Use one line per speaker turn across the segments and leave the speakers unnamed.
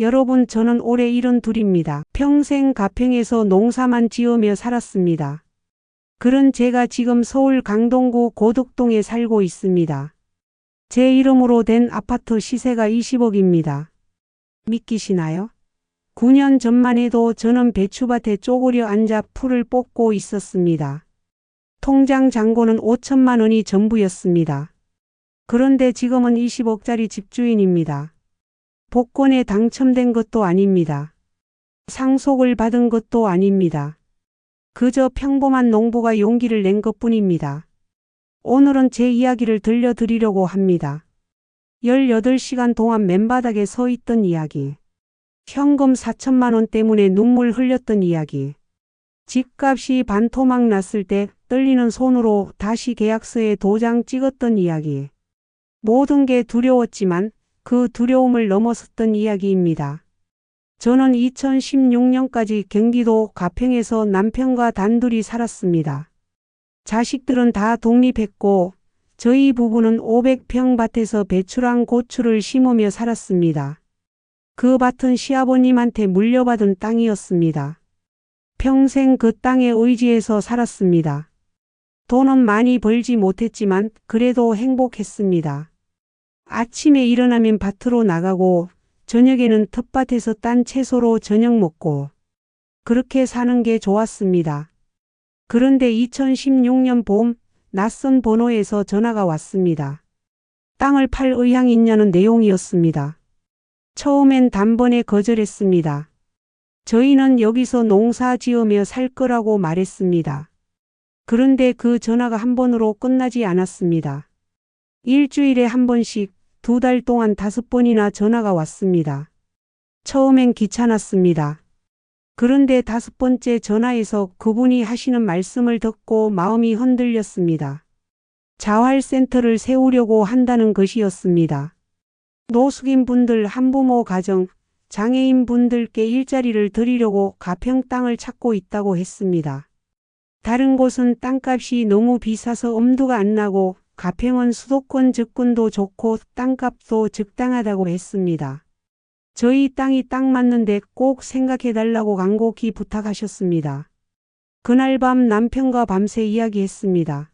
여러분 저는 올해 72입니다. 평생 가평에서 농사만 지으며 살았습니다. 그런 제가 지금 서울 강동구 고덕동에 살고 있습니다. 제 이름으로 된 아파트 시세가 20억입니다. 믿기시나요? 9년 전만 해도 저는 배추밭에 쪼그려 앉아 풀을 뽑고 있었습니다. 통장 잔고는 5천만 원이 전부였습니다. 그런데 지금은 20억짜리 집주인입니다. 복권에 당첨된 것도 아닙니다. 상속을 받은 것도 아닙니다. 그저 평범한 농부가 용기를 낸 것 뿐입니다. 오늘은 제 이야기를 들려드리려고 합니다. 18시간 동안 맨바닥에 서 있던 이야기. 현금 4천만 원 때문에 눈물 흘렸던 이야기. 집값이 반토막 났을 때 떨리는 손으로 다시 계약서에 도장 찍었던 이야기. 모든 게 두려웠지만 그 두려움을 넘어섰던 이야기입니다. 저는 2016년까지 경기도 가평에서 남편과 단둘이 살았습니다. 자식들은 다 독립했고 저희 부부는 500평 밭에서 배추랑 고추를 심으며 살았습니다. 그 밭은 시아버님한테 물려받은 땅이었습니다. 평생 그 땅에 의지해서 살았습니다. 돈은 많이 벌지 못했지만 그래도 행복했습니다. 아침에 일어나면 밭으로 나가고 저녁에는 텃밭에서 딴 채소로 저녁 먹고 그렇게 사는 게 좋았습니다. 그런데 2016년 봄 낯선 번호에서 전화가 왔습니다. 땅을 팔 의향이 있냐는 내용이었습니다. 처음엔 단번에 거절했습니다. 저희는 여기서 농사 지으며 살 거라고 말했습니다. 그런데 그 전화가 한 번으로 끝나지 않았습니다. 일주일에 한 번씩 두 달 동안 다섯 번이나 전화가 왔습니다. 처음엔 귀찮았습니다. 그런데 다섯 번째 전화에서 그분이 하시는 말씀을 듣고 마음이 흔들렸습니다. 자활센터를 세우려고 한다는 것이었습니다. 노숙인 분들 한부모 가정, 장애인 분들께 일자리를 드리려고 가평 땅을 찾고 있다고 했습니다. 다른 곳은 땅값이 너무 비싸서 엄두가 안 나고 가평은 수도권 접근도 좋고 땅값도 적당하다고 했습니다. 저희 땅이 딱 맞는데 꼭 생각해달라고 간곡히 부탁하셨습니다. 그날 밤 남편과 밤새 이야기했습니다.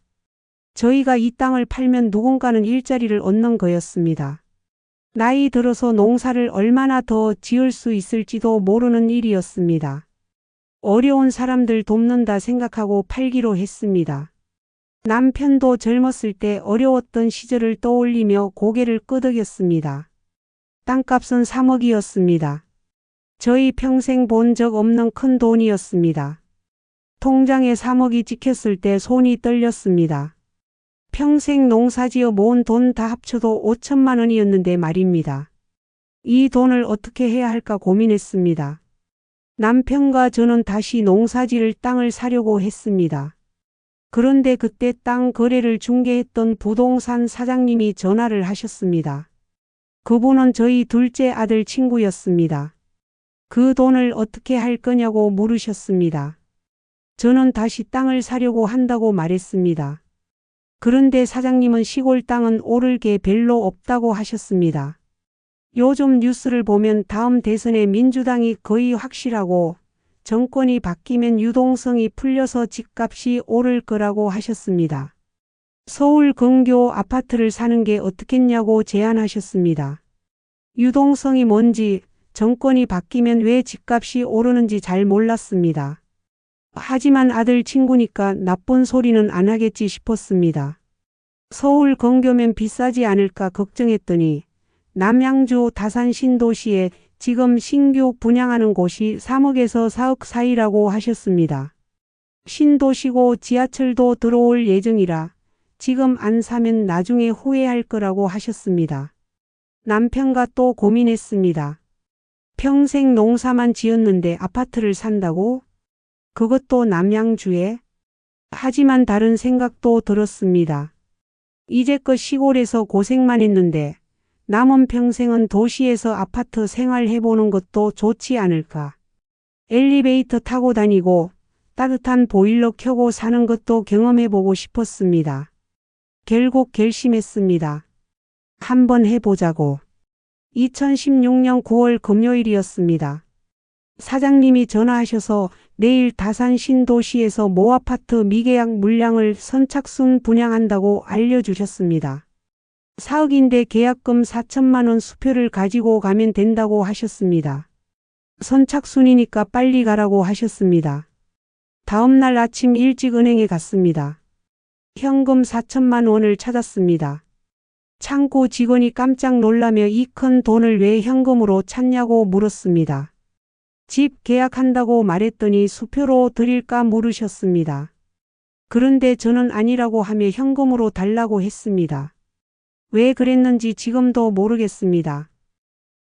저희가 이 땅을 팔면 누군가는 일자리를 얻는 거였습니다. 나이 들어서 농사를 얼마나 더 지을 수 있을지도 모르는 일이었습니다. 어려운 사람들 돕는다 생각하고 팔기로 했습니다. 남편도 젊었을 때 어려웠던 시절을 떠올리며 고개를 끄덕였습니다. 땅값은 3억이었습니다. 저희 평생 본 적 없는 큰 돈이었습니다. 통장에 3억이 찍혔을 때 손이 떨렸습니다. 평생 농사지어 모은 돈 다 합쳐도 5천만 원이었는데 말입니다. 이 돈을 어떻게 해야 할까 고민했습니다. 남편과 저는 다시 농사지을 땅을 사려고 했습니다. 그런데 그때 땅 거래를 중개했던 부동산 사장님이 전화를 하셨습니다. 그분은 저희 둘째 아들 친구였습니다. 그 돈을 어떻게 할 거냐고 물으셨습니다. 저는 다시 땅을 사려고 한다고 말했습니다. 그런데 사장님은 시골 땅은 오를 게 별로 없다고 하셨습니다. 요즘 뉴스를 보면 다음 대선에 민주당이 거의 확실하고 정권이 바뀌면 유동성이 풀려서 집값이 오를 거라고 하셨습니다. 서울 근교 아파트를 사는 게 어떻겠냐고 제안하셨습니다. 유동성이 뭔지 정권이 바뀌면 왜 집값이 오르는지 잘 몰랐습니다. 하지만 아들 친구니까 나쁜 소리는 안 하겠지 싶었습니다. 서울 근교면 비싸지 않을까 걱정했더니 남양주 다산 신도시에 지금 신규 분양하는 곳이 3억에서 4억 사이라고 하셨습니다. 신도시고 지하철도 들어올 예정이라 지금 안 사면 나중에 후회할 거라고 하셨습니다. 남편과 또 고민했습니다. 평생 농사만 지었는데 아파트를 산다고? 그것도 남양주에? 하지만 다른 생각도 들었습니다. 이제껏 시골에서 고생만 했는데 남은 평생은 도시에서 아파트 생활해보는 것도 좋지 않을까. 엘리베이터 타고 다니고 따뜻한 보일러 켜고 사는 것도 경험해보고 싶었습니다. 결국 결심했습니다. 한번 해보자고. 2016년 9월 금요일이었습니다. 사장님이 전화하셔서 내일 다산 신도시에서 모 아파트 미계약 물량을 선착순 분양한다고 알려주셨습니다. 4억인데 계약금 4천만 원 수표를 가지고 가면 된다고 하셨습니다. 선착순이니까 빨리 가라고 하셨습니다. 다음 날 아침 일찍 은행에 갔습니다. 현금 4천만 원을 찾았습니다. 창고 직원이 깜짝 놀라며 이 큰 돈을 왜 현금으로 찾냐고 물었습니다. 집 계약한다고 말했더니 수표로 드릴까 물으셨습니다. 그런데 저는 아니라고 하며 현금으로 달라고 했습니다. 왜 그랬는지 지금도 모르겠습니다.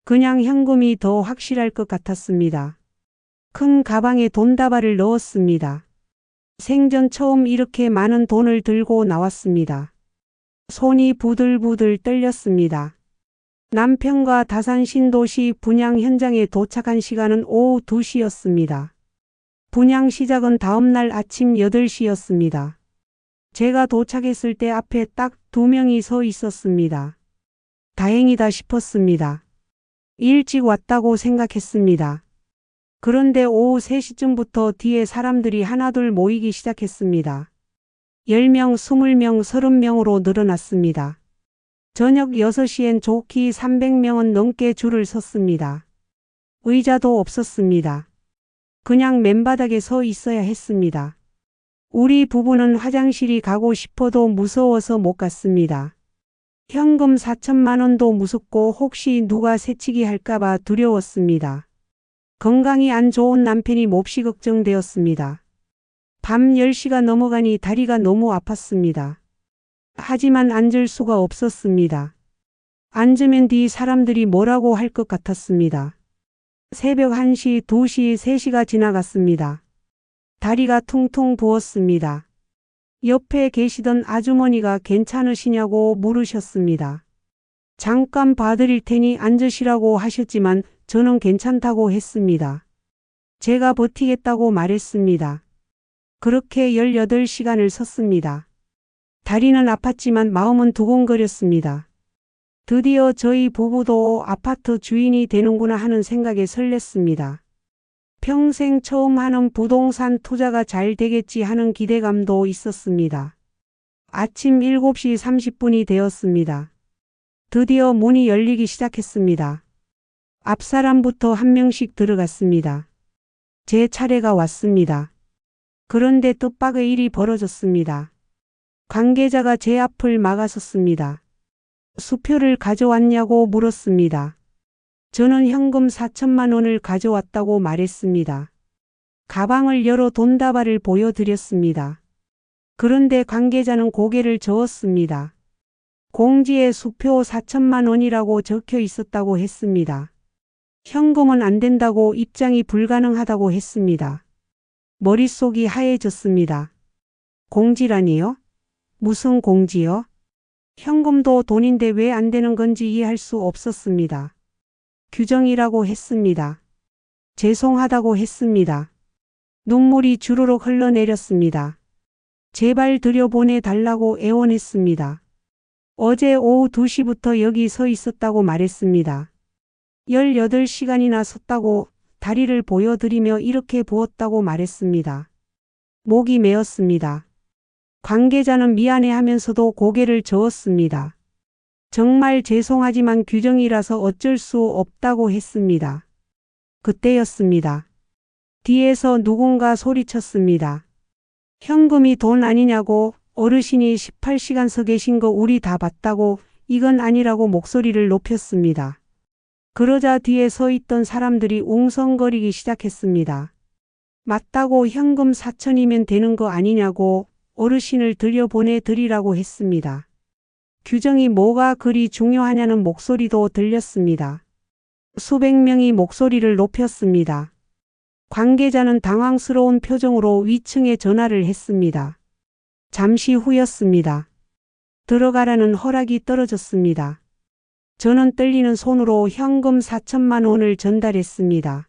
그냥 현금이 더 확실할 것 같았습니다. 큰 가방에 돈다발을 넣었습니다. 생전 처음 이렇게 많은 돈을 들고 나왔습니다. 손이 부들부들 떨렸습니다. 남편과 다산 신도시 분양 현장에 도착한 시간은 오후 2시였습니다. 분양 시작은 다음날 아침 8시였습니다. 제가 도착했을 때 앞에 딱 두 명이 서 있었습니다. 다행이다 싶었습니다. 일찍 왔다고 생각했습니다. 그런데 오후 3시쯤부터 뒤에 사람들이 하나둘 모이기 시작했습니다. 10명, 20명, 30명으로 늘어났습니다. 저녁 6시엔 좋기 300명은 넘게 줄을 섰습니다. 의자도 없었습니다. 그냥 맨바닥에 서 있어야 했습니다. 우리 부부는 화장실이 가고 싶어도 무서워서 못 갔습니다. 현금 4천만 원도 무섭고 혹시 누가 새치기 할까봐 두려웠습니다. 건강이 안 좋은 남편이 몹시 걱정되었습니다. 밤 10시가 넘어가니 다리가 너무 아팠습니다. 하지만 앉을 수가 없었습니다. 앉으면 뒤 사람들이 뭐라고 할 것 같았습니다. 새벽 1시, 2시, 3시가 지나갔습니다. 다리가 퉁퉁 부었습니다. 옆에 계시던 아주머니가 괜찮으시냐고 물으셨습니다. 잠깐 봐드릴 테니 앉으시라고 하셨지만 저는 괜찮다고 했습니다. 제가 버티겠다고 말했습니다. 그렇게 18시간을 섰습니다. 다리는 아팠지만 마음은 두근거렸습니다. 드디어 저희 부부도 아파트 주인이 되는구나 하는 생각에 설렜습니다. 평생 처음 하는 부동산 투자가 잘 되겠지 하는 기대감도 있었습니다. 아침 7시 30분이 되었습니다. 드디어 문이 열리기 시작했습니다. 앞 사람부터 한 명씩 들어갔습니다. 제 차례가 왔습니다. 그런데 뜻밖의 일이 벌어졌습니다. 관계자가 제 앞을 막아섰습니다. 수표를 가져왔냐고 물었습니다. 저는 현금 4천만 원을 가져왔다고 말했습니다. 가방을 열어 돈다발을 보여드렸습니다. 그런데 관계자는 고개를 저었습니다. 공지에 수표 4천만 원이라고 적혀 있었다고 했습니다. 현금은 안 된다고 입장이 불가능하다고 했습니다. 머릿속이 하얘졌습니다. 공지라니요? 무슨 공지요? 현금도 돈인데 왜 안 되는 건지 이해할 수 없었습니다. 규정이라고 했습니다. 죄송하다고 했습니다. 눈물이 주르륵 흘러내렸습니다. 제발 들여보내 달라고 애원했습니다. 어제 오후 2시부터 여기 서 있었다고 말했습니다. 18시간이나 섰다고 다리를 보여드리며 이렇게 부었다고 말했습니다. 목이 메었습니다. 관계자는 미안해 하면서도 고개를 저었습니다. 정말 죄송하지만 규정이라서 어쩔 수 없다고 했습니다. 그때였습니다. 뒤에서 누군가 소리쳤습니다. 현금이 돈 아니냐고 어르신이 18시간 서 계신 거 우리 다 봤다고 이건 아니라고 목소리를 높였습니다. 그러자 뒤에 서 있던 사람들이 웅성거리기 시작했습니다. 맞다고 현금 4천이면 되는 거 아니냐고 어르신을 들여보내 드리라고 했습니다. 규정이 뭐가 그리 중요하냐는 목소리도 들렸습니다. 수백 명이 목소리를 높였습니다. 관계자는 당황스러운 표정으로 위층에 전화를 했습니다. 잠시 후였습니다. 들어가라는 허락이 떨어졌습니다. 저는 떨리는 손으로 현금 4천만 원을 전달했습니다.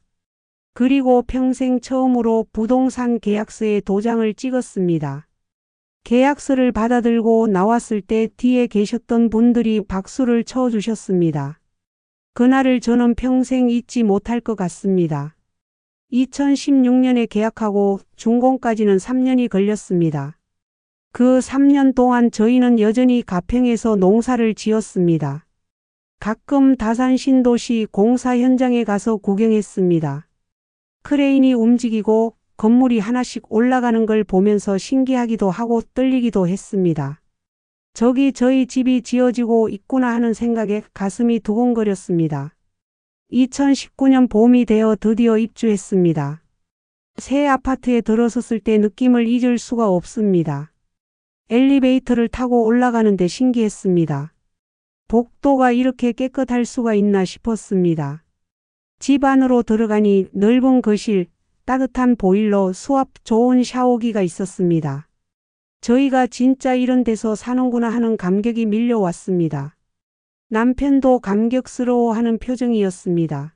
그리고 평생 처음으로 부동산 계약서에 도장을 찍었습니다. 계약서를 받아들고 나왔을 때 뒤에 계셨던 분들이 박수를 쳐주셨습니다. 그날을 저는 평생 잊지 못할 것 같습니다. 2016년에 계약하고 준공까지는 3년이 걸렸습니다. 그 3년 동안 저희는 여전히 가평에서 농사를 지었습니다. 가끔 다산 신도시 공사 현장에 가서 구경했습니다. 크레인이 움직이고 건물이 하나씩 올라가는 걸 보면서 신기하기도 하고 떨리기도 했습니다. 저기 저희 집이 지어지고 있구나 하는 생각에 가슴이 두근거렸습니다. 2019년 봄이 되어 드디어 입주했습니다. 새 아파트에 들어섰을 때 느낌을 잊을 수가 없습니다. 엘리베이터를 타고 올라가는데 신기했습니다. 복도가 이렇게 깨끗할 수가 있나 싶었습니다. 집 안으로 들어가니 넓은 거실, 따뜻한 보일러, 수압 좋은 샤워기가 있었습니다. 저희가 진짜 이런 데서 사는구나 하는 감격이 밀려왔습니다. 남편도 감격스러워하는 표정이었습니다.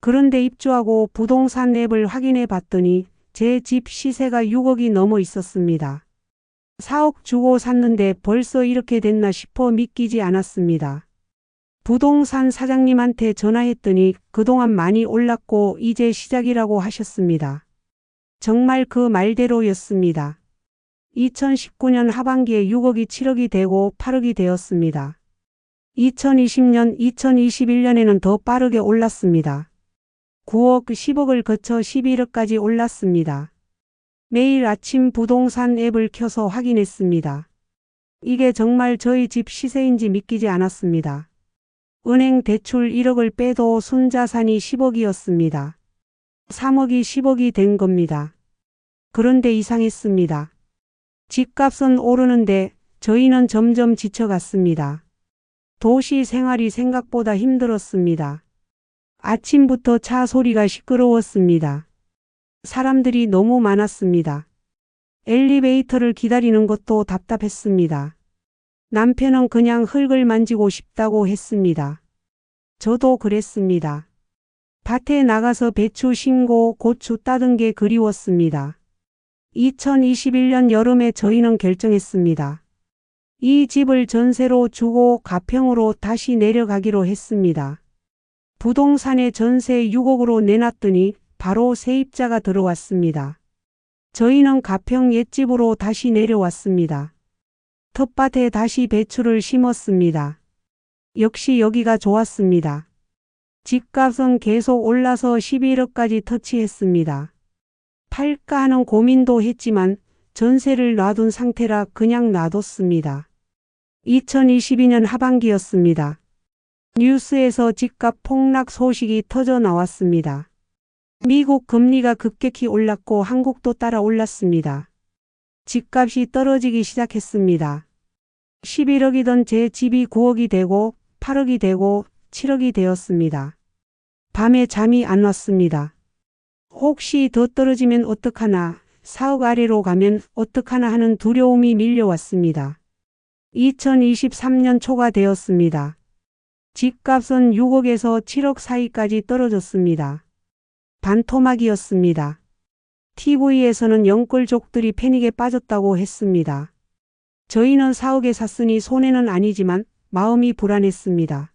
그런데 입주하고 부동산 앱을 확인해 봤더니 제 집 시세가 6억이 넘어 있었습니다. 4억 주고 샀는데 벌써 이렇게 됐나 싶어 믿기지 않았습니다. 부동산 사장님한테 전화했더니 그동안 많이 올랐고 이제 시작이라고 하셨습니다. 정말 그 말대로였습니다. 2019년 하반기에 6억이 7억이 되고 8억이 되었습니다. 2020년, 2021년에는 더 빠르게 올랐습니다. 9억, 10억을 거쳐 11억까지 올랐습니다. 매일 아침 부동산 앱을 켜서 확인했습니다. 이게 정말 저희 집 시세인지 믿기지 않았습니다. 은행 대출 1억을 빼도 순자산이 10억이었습니다. 3억이 10억이 된 겁니다. 그런데 이상했습니다. 집값은 오르는데 저희는 점점 지쳐갔습니다. 도시 생활이 생각보다 힘들었습니다. 아침부터 차 소리가 시끄러웠습니다. 사람들이 너무 많았습니다. 엘리베이터를 기다리는 것도 답답했습니다. 남편은 그냥 흙을 만지고 싶다고 했습니다. 저도 그랬습니다. 밭에 나가서 배추 심고 고추 따든 게 그리웠습니다. 2021년 여름에 저희는 결정했습니다. 이 집을 전세로 주고 가평으로 다시 내려가기로 했습니다. 부동산에 전세 6억으로 내놨더니 바로 세입자가 들어왔습니다. 저희는 가평 옛집으로 다시 내려왔습니다. 텃밭에 다시 배추를 심었습니다. 역시 여기가 좋았습니다. 집값은 계속 올라서 11억까지 터치했습니다. 팔까 하는 고민도 했지만 전세를 놔둔 상태라 그냥 놔뒀습니다. 2022년 하반기였습니다. 뉴스에서 집값 폭락 소식이 터져 나왔습니다. 미국 금리가 급격히 올랐고 한국도 따라 올랐습니다. 집값이 떨어지기 시작했습니다. 11억이던 제 집이 9억이 되고 8억이 되고 7억이 되었습니다. 밤에 잠이 안 왔습니다. 혹시 더 떨어지면 어떡하나, 4억 아래로 가면 어떡하나 하는 두려움이 밀려왔습니다. 2023년 초가 되었습니다. 집값은 6억에서 7억 사이까지 떨어졌습니다. 반토막이었습니다. TV에서는 영끌족들이 패닉에 빠졌다고 했습니다. 저희는 4억에 샀으니 손해는 아니지만 마음이 불안했습니다.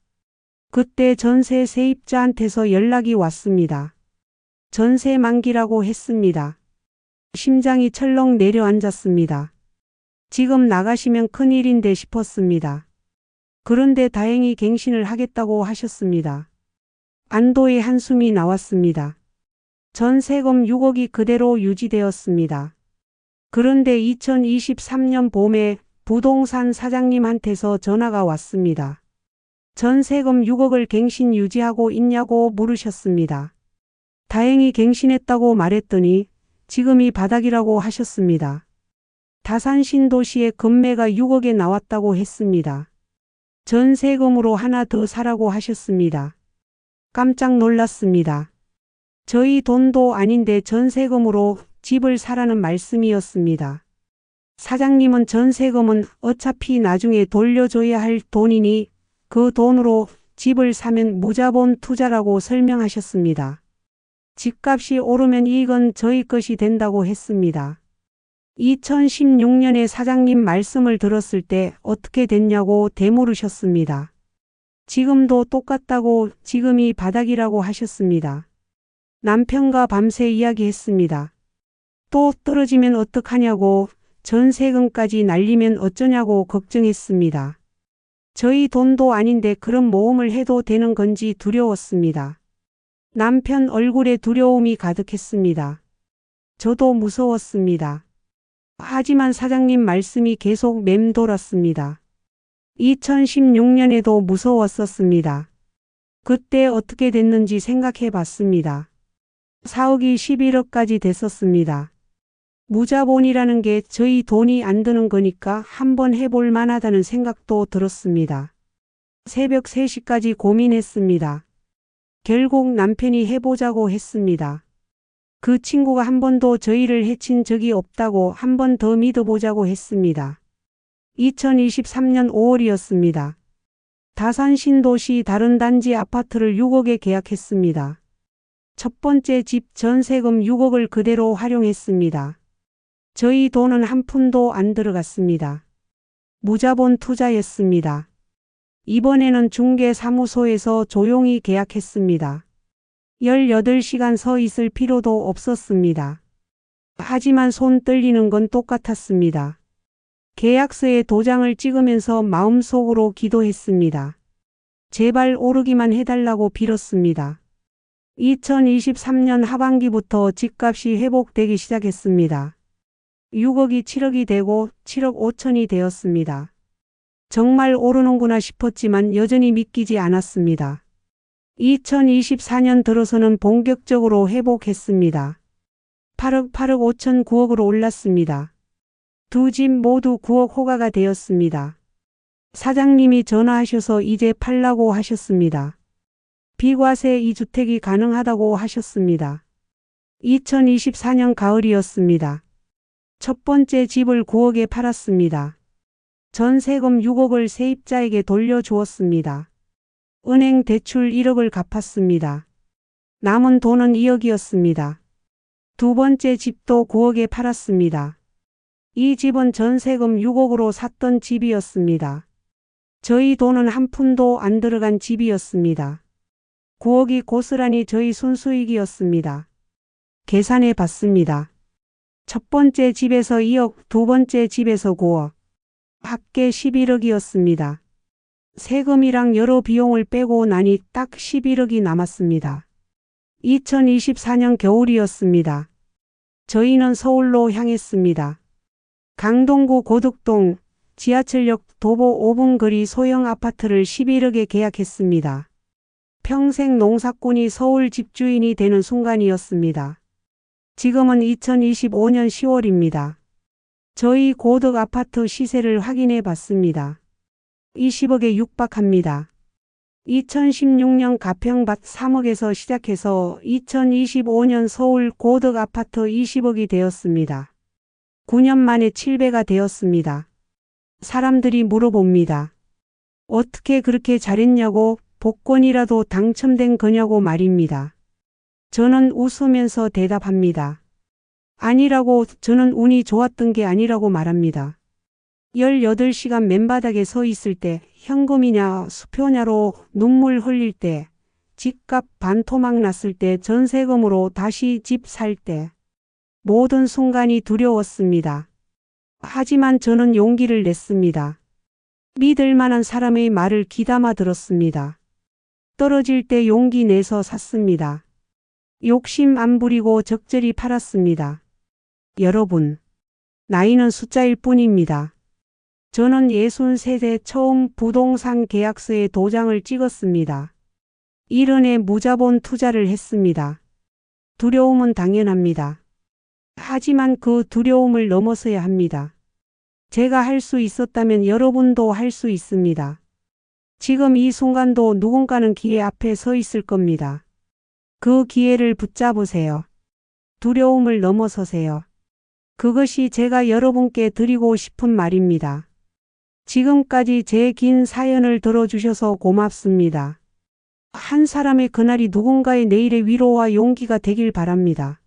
그때 전세 세입자한테서 연락이 왔습니다. 전세 만기라고 했습니다. 심장이 철렁 내려앉았습니다. 지금 나가시면 큰일인데 싶었습니다. 그런데 다행히 갱신을 하겠다고 하셨습니다. 안도의 한숨이 나왔습니다. 전 세금 6억이 그대로 유지되었습니다. 그런데 2023년 봄에 부동산 사장님한테서 전화가 왔습니다. 전세금 6억을 갱신 유지하고 있냐고 물으셨습니다. 다행히 갱신했다고 말했더니 지금이 바닥이라고 하셨습니다. 다산 신도시의 금매가 6억에 나왔다고 했습니다. 전세금으로 하나 더 사라고 하셨습니다. 깜짝 놀랐습니다. 저희 돈도 아닌데 전세금으로 집을 사라는 말씀이었습니다. 사장님은 전세금은 어차피 나중에 돌려줘야 할 돈이니 그 돈으로 집을 사면 무자본 투자라고 설명하셨습니다. 집값이 오르면 이익은 저희 것이 된다고 했습니다. 2016년에 사장님 말씀을 들었을 때 어떻게 됐냐고 되물으셨습니다. 지금도 똑같다고 지금이 바닥이라고 하셨습니다. 남편과 밤새 이야기했습니다. 또 떨어지면 어떡하냐고 전세금까지 날리면 어쩌냐고 걱정했습니다. 저희 돈도 아닌데 그런 모험을 해도 되는 건지 두려웠습니다. 남편 얼굴에 두려움이 가득했습니다. 저도 무서웠습니다. 하지만 사장님 말씀이 계속 맴돌았습니다. 2016년에도 무서웠었습니다. 그때 어떻게 됐는지 생각해 봤습니다. 4억이 11억까지 됐었습니다. 무자본이라는 게 저희 돈이 안 드는 거니까 한번 해볼 만하다는 생각도 들었습니다. 새벽 3시까지 고민했습니다. 결국 남편이 해보자고 했습니다. 그 친구가 한 번도 저희를 해친 적이 없다고 한 번 더 믿어보자고 했습니다. 2023년 5월이었습니다. 다산 신도시 다른 단지 아파트를 6억에 계약했습니다. 첫 번째 집 전세금 6억을 그대로 활용했습니다. 저희 돈은 한 푼도 안 들어갔습니다. 무자본 투자였습니다. 이번에는 중개사무소에서 조용히 계약했습니다. 18시간 서 있을 필요도 없었습니다. 하지만 손 떨리는 건 똑같았습니다. 계약서에 도장을 찍으면서 마음속으로 기도했습니다. 제발 오르기만 해달라고 빌었습니다. 2023년 하반기부터 집값이 회복되기 시작했습니다. 6억이 7억이 되고 7억 5천이 되었습니다. 정말 오르는구나 싶었지만 여전히 믿기지 않았습니다. 2024년 들어서는 본격적으로 회복했습니다. 8억 8억 5천 9억으로 올랐습니다. 두 집 모두 9억 호가가 되었습니다. 사장님이 전화하셔서 이제 팔라고 하셨습니다. 비과세 2주택이 가능하다고 하셨습니다. 2024년 가을이었습니다. 첫 번째 집을 9억에 팔았습니다. 전세금 6억을 세입자에게 돌려주었습니다. 은행 대출 1억을 갚았습니다. 남은 돈은 2억이었습니다. 두 번째 집도 9억에 팔았습니다. 이 집은 전세금 6억으로 샀던 집이었습니다. 저희 돈은 한 푼도 안 들어간 집이었습니다. 9억이 고스란히 저희 순수익이었습니다. 계산해 봤습니다. 첫 번째 집에서 2억, 두 번째 집에서 9억. 합계 11억이었습니다. 세금이랑 여러 비용을 빼고 나니 딱 11억이 남았습니다. 2024년 겨울이었습니다. 저희는 서울로 향했습니다. 강동구 고덕동 지하철역 도보 5분 거리 소형 아파트를 11억에 계약했습니다. 평생 농사꾼이 서울 집주인이 되는 순간이었습니다. 지금은 2025년 10월입니다. 저희 고덕 아파트 시세를 확인해 봤습니다. 20억에 육박합니다. 2016년 가평밭 3억에서 시작해서 2025년 서울 고덕 아파트 20억이 되었습니다. 9년 만에 7배가 되었습니다. 사람들이 물어봅니다. 어떻게 그렇게 잘했냐고 복권이라도 당첨된 거냐고 말입니다. 저는 웃으면서 대답합니다. 아니라고 저는 운이 좋았던 게 아니라고 말합니다. 18시간 맨바닥에 서 있을 때 현금이냐 수표냐로 눈물 흘릴 때 집값 반토막 났을 때 전세금으로 다시 집 살 때 모든 순간이 두려웠습니다. 하지만 저는 용기를 냈습니다. 믿을 만한 사람의 말을 귀담아 들었습니다. 떨어질 때 용기 내서 샀습니다. 욕심 안 부리고 적절히 팔았습니다. 여러분, 나이는 숫자일 뿐입니다. 저는 63세 처음 부동산 계약서에 도장을 찍었습니다. 1원의 무자본 투자를 했습니다. 두려움은 당연합니다. 하지만 그 두려움을 넘어서야 합니다. 제가 할 수 있었다면 여러분도 할 수 있습니다. 지금 이 순간도 누군가는 기회 앞에 서 있을 겁니다. 그 기회를 붙잡으세요. 두려움을 넘어서세요. 그것이 제가 여러분께 드리고 싶은 말입니다. 지금까지 제 긴 사연을 들어주셔서 고맙습니다. 한 사람의 그날이 누군가의 내일의 위로와 용기가 되길 바랍니다.